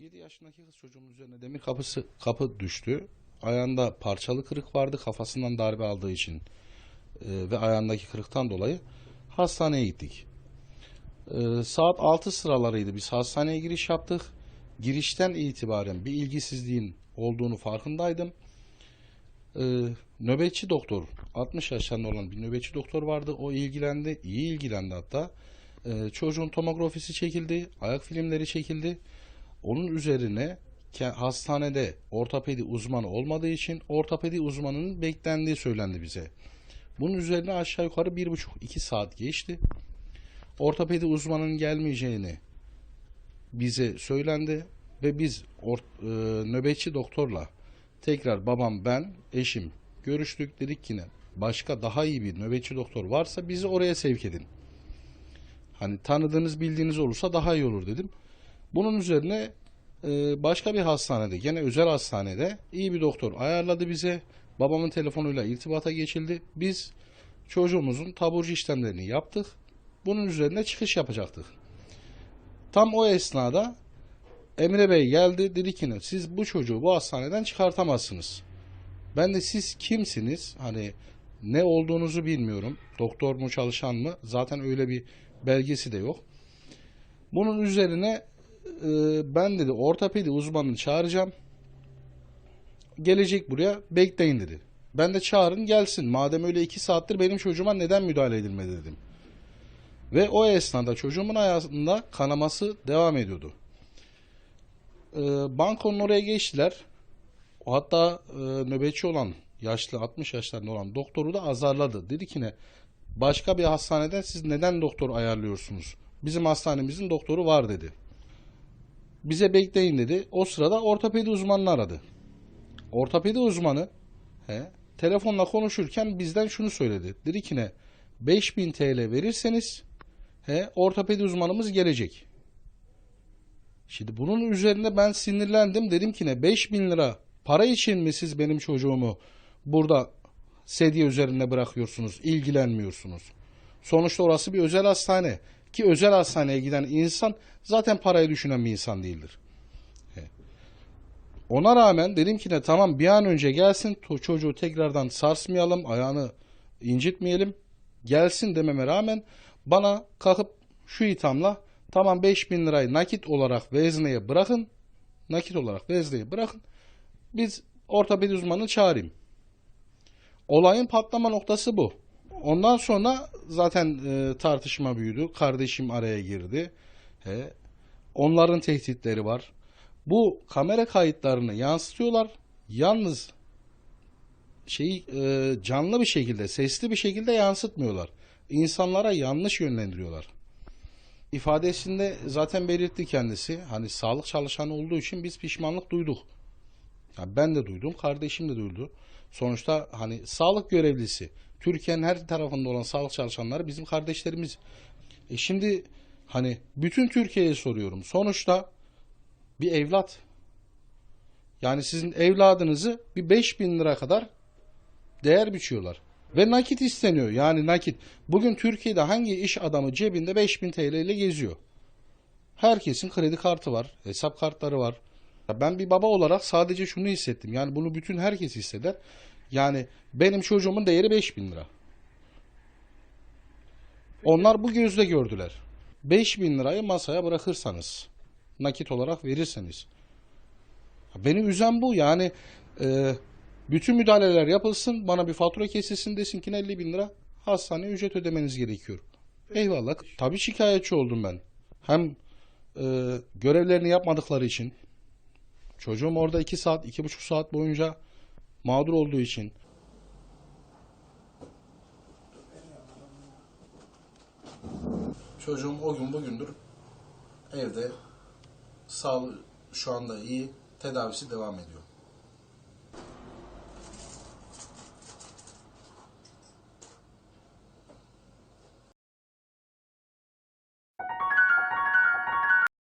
7 yaşındaki kız çocuğumun üzerine demir kapısı kapı düştü. Ayağında parçalı kırık vardı kafasından darbe aldığı için e, ve ayağındaki kırıktan dolayı hastaneye gittik. E, saat 6 sıralarıydı biz hastaneye giriş yaptık. Girişten itibaren bir ilgisizliğin olduğunu farkındaydım. E, nöbetçi doktor 60 yaşlarında olan bir nöbetçi doktor vardı. O ilgilendi, iyi ilgilendi hatta. E, çocuğun tomografisi çekildi, ayak filmleri çekildi. Onun üzerine hastanede ortopedi uzmanı olmadığı için ortopedi uzmanının beklendiği söylendi bize. Bunun üzerine aşağı yukarı bir buçuk iki saat geçti. Ortopedi uzmanının gelmeyeceğini bize söylendi ve biz or- e, nöbetçi doktorla tekrar babam ben eşim görüştük dedik ki ne başka daha iyi bir nöbetçi doktor varsa bizi oraya sevk edin. Hani tanıdığınız bildiğiniz olursa daha iyi olur dedim. Bunun üzerine e, başka bir hastanede, gene özel hastanede iyi bir doktor ayarladı bize. Babamın telefonuyla irtibata geçildi. Biz çocuğumuzun taburcu işlemlerini yaptık. Bunun üzerine çıkış yapacaktık. Tam o esnada Emre Bey geldi dedi ki siz bu çocuğu bu hastaneden çıkartamazsınız. Ben de siz kimsiniz? Hani ne olduğunuzu bilmiyorum. Doktor mu çalışan mı? Zaten öyle bir belgesi de yok. Bunun üzerine e, ben dedi ortopedi uzmanını çağıracağım. Gelecek buraya bekleyin dedi. Ben de çağırın gelsin. Madem öyle iki saattir benim çocuğuma neden müdahale edilmedi dedim. Ve o esnada çocuğumun ayağında kanaması devam ediyordu. E, bankonun oraya geçtiler. O Hatta e, nöbetçi olan yaşlı 60 yaşlarında olan doktoru da azarladı. Dedi ki ne başka bir hastaneden siz neden doktor ayarlıyorsunuz? Bizim hastanemizin doktoru var dedi. Bize bekleyin dedi. O sırada ortopedi uzmanını aradı. Ortopedi uzmanı he, telefonla konuşurken bizden şunu söyledi. Dedi ki ne 5000 TL verirseniz he, ortopedi uzmanımız gelecek. Şimdi bunun üzerine ben sinirlendim. Dedim ki ne 5000 lira para için mi siz benim çocuğumu burada sedye üzerinde bırakıyorsunuz, ilgilenmiyorsunuz? Sonuçta orası bir özel hastane. Ki özel hastaneye giden insan zaten parayı düşünen bir insan değildir. Ona rağmen dedim ki ne tamam bir an önce gelsin çocuğu tekrardan sarsmayalım, ayağını incitmeyelim. Gelsin dememe rağmen bana kalkıp şu ithamla tamam 5000 lirayı nakit olarak vezneye bırakın. Nakit olarak vezneye bırakın. Biz ortopedi uzmanını çağırayım. Olayın patlama noktası bu. Ondan sonra zaten e, tartışma büyüdü. Kardeşim araya girdi. He. Onların tehditleri var. Bu kamera kayıtlarını yansıtıyorlar. Yalnız şeyi e, canlı bir şekilde, sesli bir şekilde yansıtmıyorlar. İnsanlara yanlış yönlendiriyorlar. İfadesinde zaten belirtti kendisi. Hani sağlık çalışanı olduğu için biz pişmanlık duyduk. Ya ben de duydum, kardeşim de duydu. Sonuçta hani sağlık görevlisi, Türkiye'nin her tarafında olan sağlık çalışanları bizim kardeşlerimiz. E şimdi hani bütün Türkiye'ye soruyorum. Sonuçta bir evlat. Yani sizin evladınızı bir 5000 lira kadar değer biçiyorlar. Ve nakit isteniyor. Yani nakit. Bugün Türkiye'de hangi iş adamı cebinde 5000 TL ile geziyor? Herkesin kredi kartı var, hesap kartları var. Ben bir baba olarak sadece şunu hissettim. Yani bunu bütün herkes hisseder. Yani benim çocuğumun değeri 5000 lira. Onlar bu gözle gördüler. 5000 lirayı masaya bırakırsanız, nakit olarak verirseniz. Beni üzen bu. Yani e, bütün müdahaleler yapılsın, bana bir fatura kesilsin desin ki 50 bin lira hastaneye ücret ödemeniz gerekiyor. Eyvallah. Tabii şikayetçi oldum ben. Hem e, görevlerini yapmadıkları için, çocuğum orada 2 saat, iki buçuk saat boyunca mağdur olduğu için. Çocuğum o gün bugündür evde sağlığı şu anda iyi, tedavisi devam ediyor.